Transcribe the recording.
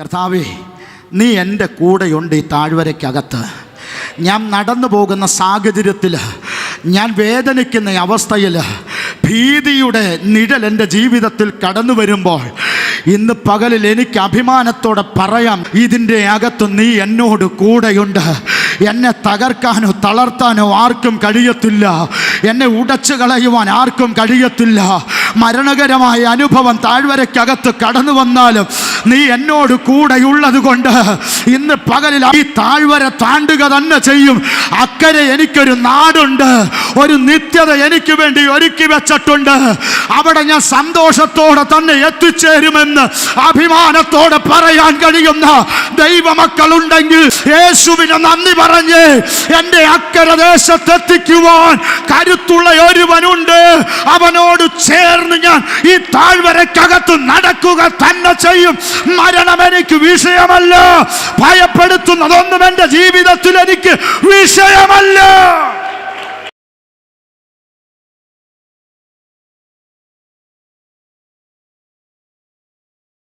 കർത്താവേ നീ എന്റെ കൂടെയുണ്ട് ഈ താഴ്വരയ്ക്കകത്ത്. ഞാൻ നടന്നു പോകുന്ന സാഹചര്യത്തിൽ ഞാൻ വേദനിക്കുന്ന അവസ്ഥയിൽ ഭീതിയുടെ നിഴൽ എന്റെ ജീവിതത്തിൽ കടന്നു വരുമ്പോൾ ഇന്ന് പകലിൽ എനിക്ക് അഭിമാനത്തോടെ പറയാം ഇതിന്റെ അകത്ത് നീ എന്നോട് കൂടെയുണ്ട്. എന്നെ തകർക്കാനോ തളർത്താനോ ആർക്കും കഴിയത്തില്ല. എന്നെ ഉടച്ചു കളയുവാൻ ആർക്കും കഴിയത്തില്ല. മരണകരമായ അനുഭവം താഴ്വരയ്ക്കകത്ത് കടന്നു വന്നാലും നീ എന്നോട് കൂടെയുള്ളത് കൊണ്ട് ഇന്ന് പകലിൽ ഈ താഴ്വര താണ്ടുക തന്നെ ചെയ്യും. അക്കരെ എനിക്കൊരു നാടുണ്ട്. ഒരു നിത്യത എനിക്ക് വേണ്ടി ഒരുക്കി വെച്ചിട്ടുണ്ട്. അവിടെ ഞാൻ സന്തോഷത്തോടെ തന്നെ എത്തിച്ചേരുമെന്ന് അഭിമാനത്തോടെ പറയാൻ കഴിയുന്ന ദൈവമക്കളുണ്ടെങ്കിൽ യേശുവിന് നന്ദി പറഞ്ഞ് എന്റെ അക്കര ദേശത്തെത്തിക്കുവാൻ കരുത്തുള്ള ഒരുവനുണ്ട്. അവനോട് ചേർന്ന് ഞാൻ ഈ താഴ്വരക്കകത്ത് നടക്കുക തന്നെ ചെയ്യും. മരണം എനിക്ക് വിഷയമല്ല. ഭയപ്പെടുത്തുന്നതൊന്നും എന്റെ ജീവിതത്തിൽ എനിക്ക് വിഷയമല്ല.